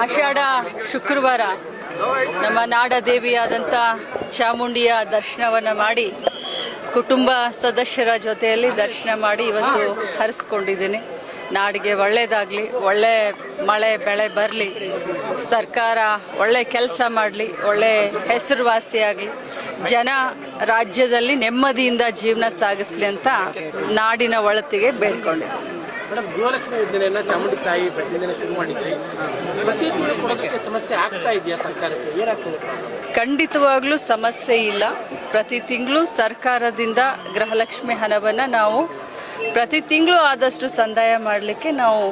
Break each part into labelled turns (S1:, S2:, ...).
S1: ಆಷಾಢ ಶುಕ್ರವಾರ ನಮ್ಮ ನಾಡ ದೇವಿಯಾದಂಥ ಚಾಮುಂಡಿಯ ದರ್ಶನವನ್ನು ಮಾಡಿ ಕುಟುಂಬ ಸದಸ್ಯರ ಜೊತೆಯಲ್ಲಿ ದರ್ಶನ ಮಾಡಿ ಇವತ್ತು ಹರಿಸ್ಕೊಂಡಿದ್ದೀನಿ. ನಾಡಿಗೆ ಒಳ್ಳೆಯದಾಗಲಿ ಒಳ್ಳೆ ಮಳೆ, ಬೆಳೆ ಬರಲಿ, ಸರ್ಕಾರ ಒಳ್ಳೆ ಕೆಲಸ ಮಾಡಲಿ, ಒಳ್ಳೆ ಹೆಸರುವಾಸಿಯಾಗಲಿ ಜನ ರಾಜ್ಯದಲ್ಲಿ ನೆಮ್ಮದಿಯಿಂದ ಜೀವನ ಸಾಗಿಸ್ಲಿ ಅಂತ ನಾಡಿನ ಒಳತಿಗೆ ಬೇಡ್ಕೊಂಡಿದ್ದೀನಿ
S2: ಮೇಡಮ್, ಗೃಹಲಕ್ಷ್ಮಿ ಯೋಜನೆಯನ್ನ ಚಾಮುಂಡಿ ತಾಯಿ ಬೆಟ್ಟದಿಂದನೇ ಶುರು ಮಾಡಿದ್ರಿ. ಪ್ರತಿ ತಿಂಗಳು ಕೊಡೋದಕ್ಕೆ ಸಮಸ್ಯೆ ಆಗ್ತಾ ಇದೆಯಾ ಸರ್ಕಾರಕ್ಕೆ? ಏನಾಗ್ತದೆ
S1: ಖಂಡಿತವಾಗ್ಲೂ ಸಮಸ್ಯೆ ಇಲ್ಲ. ಪ್ರತಿ ತಿಂಗಳು ಸರ್ಕಾರದಿಂದ ಗೃಹಲಕ್ಷ್ಮಿ ಹಣವನ್ನು ನಾವು ಪ್ರತಿ ತಿಂಗಳು ಆದಷ್ಟು ಸಂದಾಯ ಮಾಡಲಿಕ್ಕೆ ನಾವು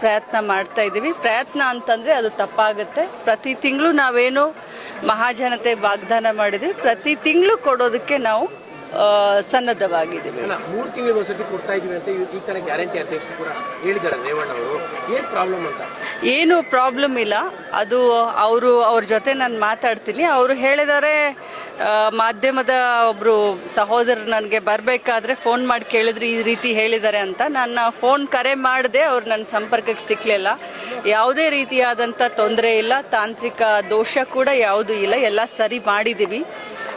S1: ಪ್ರಯತ್ನ ಮಾಡ್ತಾ ಇದ್ದೀವಿ. ಪ್ರಯತ್ನ ಅಂತಂದರೆ ಅದು ತಪ್ಪಾಗುತ್ತೆ. ಪ್ರತಿ ತಿಂಗಳು ನಾವೇನು ಮಹಾಜನತೆ ವಾಗ್ದಾನ ಮಾಡಿದ್ವಿ. ಪ್ರತಿ ತಿಂಗಳು ಕೊಡೋದಕ್ಕೆ ನಾವು ಸನ್ನದ್ಧವಾಗಿದ್ದೀವಿ.
S2: ಅಲ್ಲ ಮೂರು ತಿಂಗಳಿಗೆ ಒಂದ್ಸತಿ ಕೊಡ್ತಾ ಇದೀವಿ ಅಂತ ಈ- ತರ ಗ್ಯಾರಂಟಿ ಅಧ್ಯಕ್ಷರು ಕೂಡ ಹೇಳಿದ್ದಾರೆ ರೇವಣ್ಣ ಅವರು. ಏನ್ ಪ್ರಾಬ್ಲಮ್ ಅಂತ?
S1: ಏನು ಪ್ರಾಬ್ಲಮ್ ಇಲ್ಲ. ಅದು ಅವರು ಅವ್ರ ಜೊತೆ ನಾನು ಮಾತಾಡ್ತೀನಿ. ಅವರು ಹೇಳಿದರೆ ಮಾಧ್ಯಮದ ಒಬ್ಬರು ಸಹೋದರರು ನನಗೆ ಬರಬೇಕಾದ್ರೆ ಫೋನ್ ಮಾಡಿ ಕೇಳಿದ್ರು ಈ ರೀತಿ ಹೇಳಿದ್ದಾರೆ ಅಂತ. ನನ್ನ ಫೋನ್ ಕರೆ ಮಾಡಿದೆ ಅವ್ರು ನನ್ನ ಸಂಪರ್ಕಕ್ಕೆ ಸಿಕ್ಕಲಿಲ್ಲ ಯಾವುದೇ ರೀತಿಯಾದಂಥ ತೊಂದರೆ ಇಲ್ಲ. ತಾಂತ್ರಿಕ ದೋಷ ಕೂಡ ಯಾವುದೂ ಇಲ್ಲ. ಎಲ್ಲ ಸರಿ ಮಾಡಿದ್ದೀವಿ.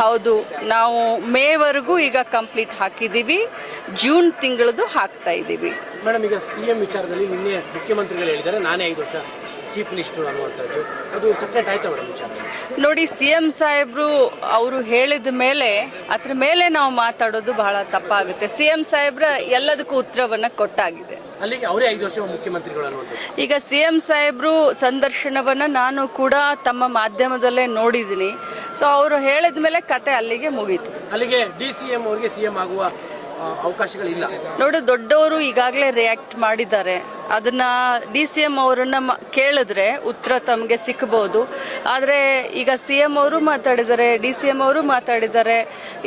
S1: ಹೌದು ನಾವು ಮೇವರೆಗೂ ಈಗ ಕಂಪ್ಲೀಟ್ ಹಾಕಿದ್ದೀವಿ. ಜೂನ್ ತಿಂಗಳದು ಹಾಕ್ತಾ ಇದ್ದೀವಿ.
S2: ಮೇಡಮ್ ಈಗ ಸಿ ಎಂ ವಿಚಾರದಲ್ಲಿ ನಿನ್ನೆ ಮುಖ್ಯಮಂತ್ರಿಗಳು ಹೇಳಿದ್ದಾರೆ ನಾನೇ ಐದು ವರ್ಷ ಚೀಫ್ ಮಿನಿಸ್ಟರ್ ಅನ್ನುವಂಥದ್ದು. ಅದು ಸಪ್ರೇಟ್ ಆಯ್ತಾ ಮೇಡಮ್ ವಿಚಾರ
S1: ನೋಡಿ ಸಿ ಎಂ ಸಾಹೇಬ್ರು ಅವರು ಹೇಳಿದ ಮೇಲೆ ಅದ್ರ ಮೇಲೆ ನಾವು ಮಾತಾಡೋದು ಬಹಳ ತಪ್ಪಾಗುತ್ತೆ. ಸಿ ಎಂ ಸಾಹೇಬ್ರ ಎಲ್ಲದಕ್ಕೂ ಉತ್ತರವನ್ನು ಕೊಟ್ಟಾಗಿದೆ.
S2: ಅಲ್ಲಿಗೆ ಅವರೇ ಐದು ವರ್ಷ ಮುಖ್ಯಮಂತ್ರಿಗಳು ಅನ್ನುವಂಥದ್ದು.
S1: ಈಗ ಸಿ ಎಂ ಸಾಹೇಬ್ರು ಸಂದರ್ಶನವನ್ನು ನಾನು ಕೂಡ ತಮ್ಮ ಮಾಧ್ಯಮದಲ್ಲೇ ನೋಡಿದ್ದೀನಿ. ಸೊ ಅವರು ಹೇಳಿದ ಮೇಲೆ ಕತೆ ಅಲ್ಲಿಗೆ ಮುಗೀತು.
S2: ಅಲ್ಲಿಗೆ ಡಿ ಸಿ ಎಂ ಅವರಿಗೆ ಸಿ ಎಂ ಆಗುವ ಅವಕಾಶಗಳಿಲ್ಲ.
S1: ನೋಡು ದೊಡ್ಡವರು ಈಗಾಗಲೇ ರಿಯಾಕ್ಟ್ ಮಾಡಿದ್ದಾರೆ. ಅದನ್ನ ಡಿ ಸಿ ಎಂ ಅವರನ್ನ ಕೇಳಿದ್ರೆ ಉತ್ತರ ತಮಗೆ ಸಿಕ್ಕಬಹುದು ಆದರೆ ಈಗ ಸಿ ಎಂ ಅವರು ಮಾತಾಡಿದ್ದಾರೆ ಡಿ ಸಿ ಎಂ ಅವರು ಮಾತಾಡಿದ್ದಾರೆ.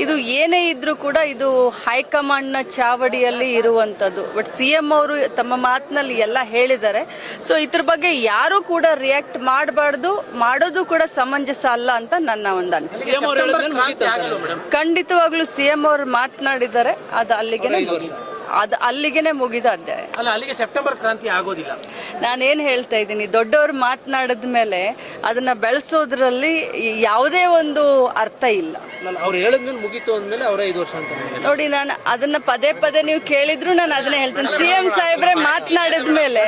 S1: ಇದು ಏನೇ ಇದ್ರೂ ಕೂಡ ಇದು ಹೈಕಮಾಂಡ್ನ ಚಾವಡಿಯಲ್ಲಿ ಇರುವಂಥದ್ದು ಬಟ್ ಸಿ ಎಂ ಅವರು ತಮ್ಮ ಮಾತಿನಲ್ಲಿ ಎಲ್ಲ ಹೇಳಿದ್ದಾರೆ. ಸೊ ಇದ್ರ ಬಗ್ಗೆ ಯಾರು ಕೂಡ ರಿಯಾಕ್ಟ್ ಮಾಡಬಾರ್ದು ಮಾಡೋದು ಕೂಡ ಸಮಂಜಸ ಅಲ್ಲ ಅಂತ ನನ್ನ ಒಂದು ಅನಿಸಿಕೆ. ಖಂಡಿತವಾಗ್ಲೂ ಸಿ ಎಂ ಅವರು ಮಾತನಾಡಿದ್ದಾರೆ ಅದು ಅಲ್ಲಿಗೆ ಅದು ಅಲ್ಲಿಗೆನೆ ಮುಗಿದ ಅಧ್ಯಾಯ.
S2: ಅಲ್ಲ ಅಲ್ಲಿಗೆ ಸೆಪ್ಟೆಂಬರ್ ಕ್ರಾಂತಿ ಆಗೋದಿಲ್ಲ.
S1: ನಾನೇನು ಹೇಳ್ತಾ ಇದ್ದೀನಿ ದೊಡ್ಡವರು ಮಾತನಾಡಿದ ಮೇಲೆ ಅದನ್ನ ಬೆಳೆಸೋದ್ರಲ್ಲಿ ಯಾವುದೇ ಒಂದು ಅರ್ಥ ಇಲ್ಲ.
S2: ಅವ್ರು ಹೇಳಿದ್ಮೇಲೆ ಮುಗೀತು ಅಂದ್ಮೇಲೆ ಅವರೇ ಐದು ವರ್ಷ ಅಂತ
S1: ನೋಡಿ ನಾನು ಅದನ್ನ ಪದೇ ಪದೇ ನೀವು ಕೇಳಿದ್ರು ನಾನು ಅದನ್ನ ಹೇಳ್ತೀನಿ. ಸಿ ಎಂ ಸಾಹೇಬ್ರೆ ಮಾತನಾಡಿದ ಮೇಲೆ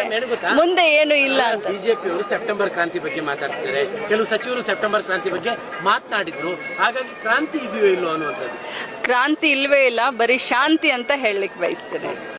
S1: ಮುಂದೆ ಏನು ಇಲ್ಲ ಅಂತ.
S2: ಬಿಜೆಪಿ ಅವರು ಸೆಪ್ಟೆಂಬರ್ ಕ್ರಾಂತಿ ಬಗ್ಗೆ ಮಾತಾಡ್ತಿದ್ದಾರೆ. ಕೆಲವು ಸಚಿವರು ಸೆಪ್ಟೆಂಬರ್ ಕ್ರಾಂತಿ ಬಗ್ಗೆ ಮಾತನಾಡಿದ್ರು. ಹಾಗಾಗಿ ಕ್ರಾಂತಿ ಇದೆಯೋ ಇಲ್ಲೋ ಅನ್ನುವಂಥದ್ದು.
S1: ಕ್ರಾಂತಿ ಇಲ್ವೇ ಇಲ್ಲ ಬರೀ ಶಾಂತಿ ಅಂತ ಹೇಳಲಿಕ್ಕೆ ಬಯಸ್ತೇನೆ.